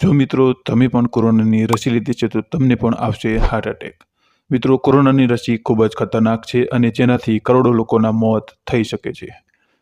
જો મિત્રો, તમે પણ કોરોનાની રસી લીધી છે તો તમને પણ આવશે હાર્ટ એટેક મિત્રો, કોરોનાની રસી ખૂબ જ ખતરનાક છે અને જેનાથી કરોડો લોકોના મોત થઈ શકે છે.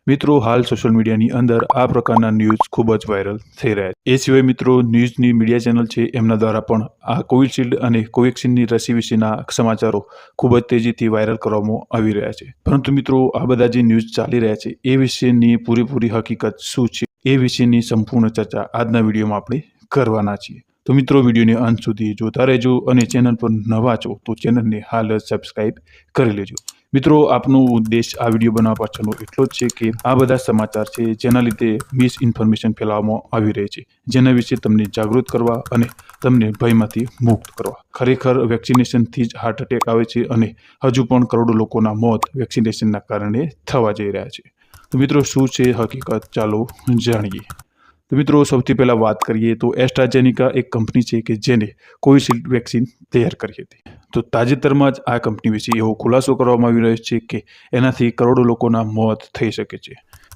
મિત્રો, હાલ સોશિયલ મીડિયાની અંદર આ પ્રકારના ન્યૂઝ ખૂબ જ વાયરલ થઈ રહ્યા છે. એ સિવાય મિત્રો ન્યૂઝની મીડિયા ચેનલ છે, એમના દ્વારા પણ આ કોવિશિલ્ડ અને કોવેક્સિનની રસી વિશેના સમાચારો ખૂબ જ તેજીથી વાયરલ કરવામાં આવી રહ્યા છે. પરંતુ મિત્રો, આ બધા જે ન્યૂઝ ચાલી રહ્યા છે, એ વિશેની પૂરેપૂરી હકીકત શું છે? એ વિશેની સંપૂર્ણ ચર્ચા આજના વિડીયોમાં આપણે કરવાના છીએ. તો મિત્રો, વિડીયોને અંત સુધી જોતા રહેજો અને ચેનલ પર નવા છો, તો ચેનલને હાલ જ સબસ્ક્રાઈબ કરી લેજો. મિત્રો, આપનો ઉદ્દેશ આ વીડિયો બનાવવા પાછળનો એટલો જ છે કે આ બધા સમાચાર છે, જેના લીધે મિસ ઇન્ફોર્મેશન ફેલાવવામાં આવી રહી છે, જેના વિશે તમને જાગૃત કરવા અને તમને ભયમાંથી મુક્ત કરવા. ખરેખર વેક્સિનેશનથી જ હાર્ટ એટેક આવે છે અને હજુ પણ કરોડો લોકોના મોત વેક્સિનેશનના કારણે થવા જઈ રહ્યા છે. તો મિત્રો, શું છે હકીકત? ચાલો જાણીએ. તો મિત્રો, સૌથી પહેલાં વાત કરીએ તો એસ્ટ્રાજેનિકા એક કંપની છે કે જેને કોવિશિલ્ડ વેક્સિન તૈયાર કરી હતી. તો તાજેતરમાં જ આ કંપની વિશે એવો ખુલાસો કરવામાં આવી રહ્યો છે કે એનાથી કરોડો લોકોના મોત થઈ શકે છે.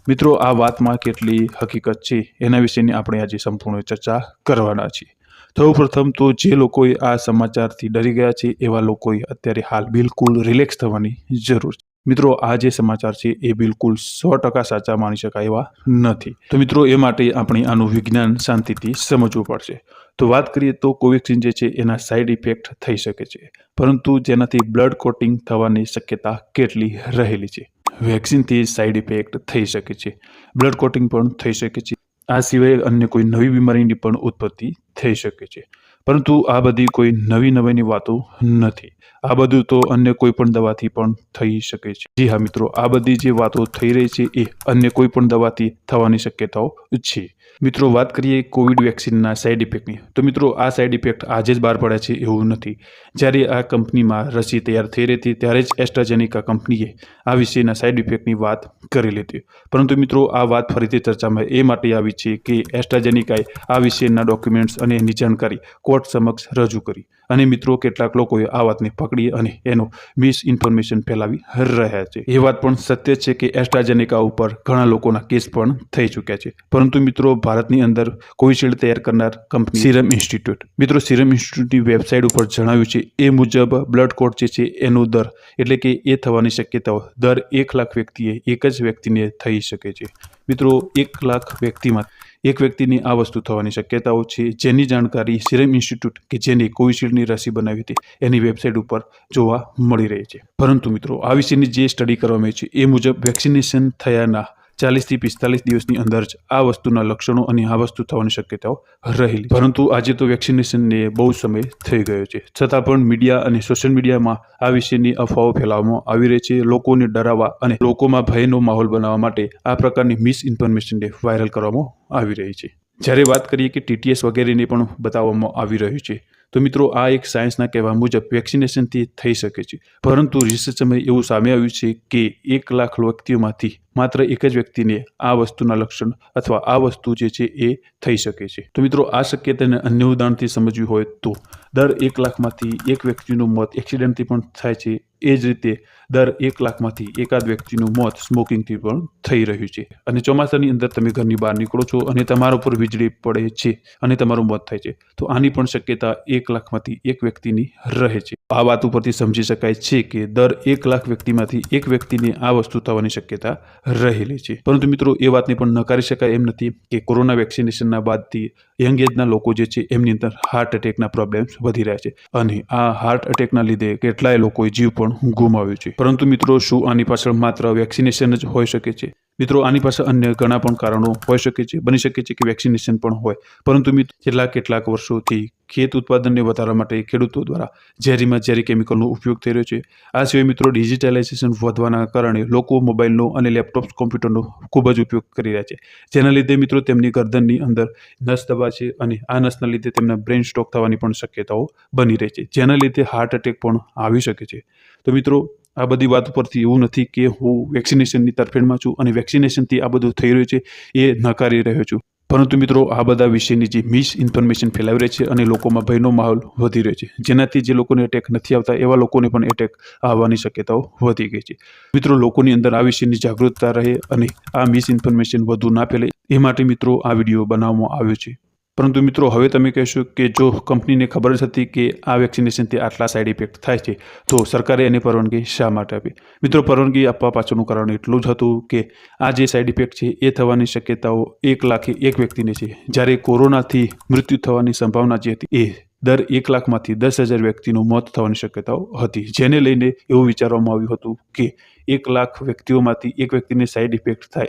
મિત્રો, આ વાતમાં કેટલી હકીકત છે એના વિશેની આપણે આજે સંપૂર્ણ ચર્ચા કરવાના છીએ. સૌ પ્રથમ તો જે લોકોએ આ સમાચારથી ડરી ગયા છે એવા લોકોએ અત્યારે હાલ બિલકુલ રિલેક્સ થવાની જરૂર છે. મિત્રો, આ જે સમાચાર છે, એ બિલકુલ સો ટકા સાચા માની શકાય એવા નથી. તો મિત્રો, એ માટે આપણે આનું વિજ્ઞાન શાંતિથી સમજવું પડશે. તો વાત કરીએ તો કોવેક્સિન જે છે, એના સાઇડ ઇફેક્ટ થઈ શકે છે. પરંતુ જેનાથી બ્લડ કોટિંગ થવાની શક્યતા કેટલી રહેલી છે? વેક્સિનથી સાઇડ ઇફેક્ટ થઈ શકે છે. બ્લડ કોટિંગ પણ થઈ શકે છે. આ સિવાય અન્ય કોઈ નવી બીમારીની પણ ઉત્પત્તિ થઈ શકે છે. પરંતુ આ બધી કોઈ નવી નવીની વાતો નથી. આ બધું તો અન્ય કોઈ પણ દવાથી પણ થઈ શકે છે. જી હા મિત્રો, આ બધી જે વાતો થઈ રહી છે એ અન્ય કોઈ પણ દવાથી થવાની શક્યતાઓ છે. મિત્રો, વાત કરીએ કોવિડ વેક્સિનના સાઇડ ઇફેક્ટની. તો મિત્રો, આ સાઇડ ઇફેક્ટ આજે જ બહાર પડ્યા છે એવું નથી. જ્યારે આ કંપનીમાં રસી તૈયાર થઈ રહી હતી, ત્યારે જ એસ્ટ્રાજેનિકા કંપનીએ આ વિશેના સાઇડ ઇફેક્ટની વાત કરી લીધી. પરંતુ મિત્રો, આ વાત ફરીથી ચર્ચામાં એ માટે આવી છે કે એસ્ટ્રાજેનિકાએ આ વિશેના ડોક્યુમેન્ટ્સ અને એની જાણકારી કોર્ટ સમક્ષ રજૂ કરી. અને મિત્રો, કેટલાક લોકોએ આ વાતને પકડી અને એનો મિસ ઇન્ફોર્મેશન ફેલાવી રહ્યા છે. એ વાત પણ સત્ય છે કે એસ્ટ્રાજેનિકા ઉપર ઘણા લોકોના કેસ પણ થઈ ચૂક્યા છે. પરંતુ મિત્રો, ભારતની અંદર કોવિશિલ્ડ તૈયાર કરનાર કંપની સિરમ ઇન્સ્ટિટ્યૂટ. મિત્રો, સિરમ ઇન્સ્ટિટ્યૂટની વેબસાઇટ ઉપર જણાવ્યું છે, એ મુજબ બ્લડ કોટ જે છે, એનો દર એટલે કે એ થવાની શક્યતાઓ દર એક લાખ વ્યક્તિએ એક જ વ્યક્તિને થઈ શકે છે. મિત્રો, એક લાખ વ્યક્તિમાં એક વ્યક્તિની આ વસ્તુ થવાની શક્યતાઓ છે, જેની જાણકારી સિરમ ઇન્સ્ટિટ્યૂટ કે જેને કોવિશિલ્ડની રસી બનાવી હતી, એની વેબસાઇટ ઉપર જોવા મળી રહી છે. પરંતુ મિત્રો, આ વિશેની જે સ્ટડી કરવામાં આવી છે, એ મુજબ વેક્સિનેશન થયાના ચાલીસથી પિસ્તાલીસ દિવસની અંદર જ આ વસ્તુના લક્ષણો અને આ વસ્તુ થવાની શક્યતાઓ રહેલી. પરંતુ આજે તો વેક્સિનેશનને બહુ સમય થઈ ગયો છે. છતાં પણ મીડિયા અને સોશિયલ મીડિયામાં આ વિશેની અફવાઓ ફેલાવવામાં આવી રહી છે. લોકોને ડરાવવા અને લોકોમાં ભયનો માહોલ બનાવવા માટે આ પ્રકારની મિસ ઇન્ફોર્મેશનને વાયરલ કરવામાં આવી રહી છે. જ્યારે વાત કરીએ કે ટીટીએસ વગેરેને પણ બતાવવામાં આવી રહ્યું છે, તો મિત્રો આ એક સાયન્સના કહેવા મુજબ વેક્સિનેશનથી થઈ શકે છે. પરંતુ રિસર્ચમાં એવું સામે આવ્યું છે કે એક લાખ વ્યક્તિઓમાંથી માત્ર એક જ વ્યક્તિને આ વસ્તુના લક્ષણ અથવા આ વસ્તુ જે છે એ થઈ શકે છે. તો મિત્રો, આ શક્યતાને અન્ય ઉદાહરણથી સમજવી હોય તો દર એક લાખમાંથી એક વ્યક્તિનું મોત એક્સિડન્ટથી પણ થાય છે. એ જ રીતે દર એક લાખમાંથી એકાદ વ્યક્તિનું મોત સ્મોકિંગથી પણ થઈ રહ્યું છે. અને ચોમાસાની અંદર તમે ઘરની બહાર નીકળો છો અને તમારા ઉપર વીજળી પડે છે અને તમારું મોત થાય છે, તો આની પણ શક્યતા એક લાખમાંથી એક વ્યક્તિની રહે છે. આ વાત ઉપરથી સમજી શકાય છે કે દર એક લાખ વ્યક્તિમાંથી એક વ્યક્તિને આ વસ્તુ થવાની શક્યતા રહેલી છે. પરંતુ મિત્રો, એ વાતને પણ નકારી શકાય એમ નથી કે કોરોના વેક્સિનેશનના બાદથી યંગ એજના લોકો જે છે, એમની અંદર હાર્ટ એટેકના પ્રોબ્લેમ્સ વધી રહ્યા છે. અને આ હાર્ટ એટેકના લીધે કેટલાય લોકોએ જીવ પણ ગુમાવ્યો છે. પરંતુ મિત્રો, શું આની પાછળ માત્ર વેક્સિનેશન જ હોઈ શકે છે? મિત્રો, આની પાસે અન્ય ઘણા પણ કારણો હોઈ શકે છે, બની શકે છે કે વેક્સિનેશન પણ હોય. પરંતુ મિત્રો છેલ્લા કેટલાક વર્ષોથી ખેત ઉત્પાદનને વધારવા માટે ખેડૂતો દ્વારા ઝેરીમાં ઝેરી કેમિકલનો ઉપયોગ થઈ રહ્યો છે. આ સિવાય મિત્રો ડિજિટલાઇઝેશન વધવાના કારણે લોકો મોબાઈલનો અને લેપટોપ કોમ્પ્યુટરનો ખૂબ જ ઉપયોગ કરી રહ્યા છે. જેના લીધે મિત્રો તેમની ગરદનની અંદર નસ દબા છે અને આ નસના લીધે તેમના બ્રેન સ્ટ્રોક થવાની પણ શક્યતાઓ બની રહી છે, જેના લીધે હાર્ટ એટેક પણ આવી શકે છે. તો મિત્રો, આ બધી વાત ઉપરથી એવું નથી કે હું વેક્સિનેશનની તરફેણમાં છું અને વેક્સિનેશનથી આ બધું થઈ રહ્યું છે એ નકારી રહ્યો છું. પરંતુ મિત્રો, આ બધા વિશેની જે મિસ ઇન્ફોર્મેશન ફેલાવી રહી છે અને લોકોમાં ભયનો માહોલ વધી રહ્યો છે. જેનાથી જે લોકોને એટેક નથી આવતા, એવા લોકોને પણ એટેક આવવાની શક્યતાઓ વધી ગઈ છે. મિત્રો, લોકોની અંદર આ વિશેની જાગૃતતા રહે અને આ મિસ ઇન્ફોર્મેશન વધુ ના ફેલે એ માટે મિત્રો, આ વીડિયો બનાવવામાં આવ્યો છે. પરંતુ મિત્રો, હવે તમે કહેશો કે જો કંપનીને ખબર જ હતી કે આ વેક્સિનેશનથી આટલા સાઇડ ઇફેક્ટ થાય છે, તો સરકારે એની પરવાનગી શા માટે આપી? મિત્રો, પરવાનગી આપવા પાછળનું કારણ એટલું જ હતું કે આ જે સાઇડ ઇફેક્ટ છે, એ થવાની શક્યતાઓ એક લાખે એક વ્યક્તિને છે. જ્યારે કોરોનાથી મૃત્યુ થવાની સંભાવના જે હતી, એ દર એક લાખમાંથી દસ હજાર વ્યક્તિનું મોત થવાની શક્યતાઓ હતી. જેને લઈને એવું વિચારવામાં આવ્યું હતું કે એક લાખ વ્યક્તિઓમાંથી એક વ્યક્તિને સાઇડ ઇફેક્ટ થાય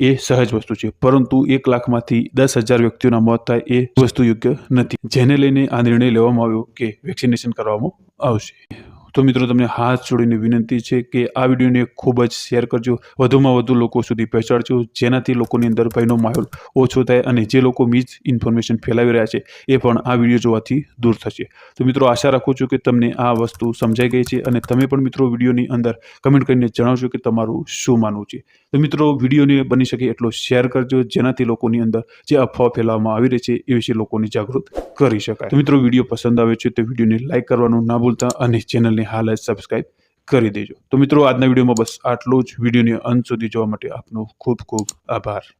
એ સહજ વસ્તુ છે. પરંતુ એક લાખમાંથી દસ હજાર વ્યક્તિઓના મોત થાય એ વસ્તુ યોગ્ય નથી. જેને લઈને આ નિર્ણય લેવામાં આવ્યો કે વેક્સિનેશન કરવામાં આવશે. તો મિત્રો, તમને હાથ જોડીને વિનંતી છે કે આ વિડીયોને ખૂબ જ શેર કરજો. વધુમાં વધુ લોકો સુધી પહોંચાડજો, જેનાથી લોકોની અંદર ભયનો માહોલ ઓછો થાય અને જે લોકો મિસ ઇન્ફોર્મેશન ફેલાવી રહ્યા છે એ પણ આ વીડિયો જોવાથી દૂર થશે. તો મિત્રો, આશા રાખું છું કે તમને આ વસ્તુ સમજાઈ ગઈ છે અને તમે પણ મિત્રો વિડીયોની અંદર કમેન્ટ કરીને જણાવજો કે તમારું શું માનવું છે. તો મિત્રો, વિડીયોને બની શકે એટલો શેર કરજો, જેનાથી લોકોની અંદર જે અફવા ફેલાવવામાં આવી રહી છે, એ વિશે લોકોને જાગૃત કરી શકાય. તો મિત્રો, વીડિયો પસંદ આવે છે તો વિડીયોને લાઇક કરવાનું ના ભૂલતા અને ચેનલને હાલ જ સબસ્ક્રાઈબ કરી દેજો. તો મિત્રો, આજના વિડીયોમાં બસ આટલું જ. વિડીયોને અંત સુધી જોવા માટે આપનો ખૂબ ખૂબ આભાર.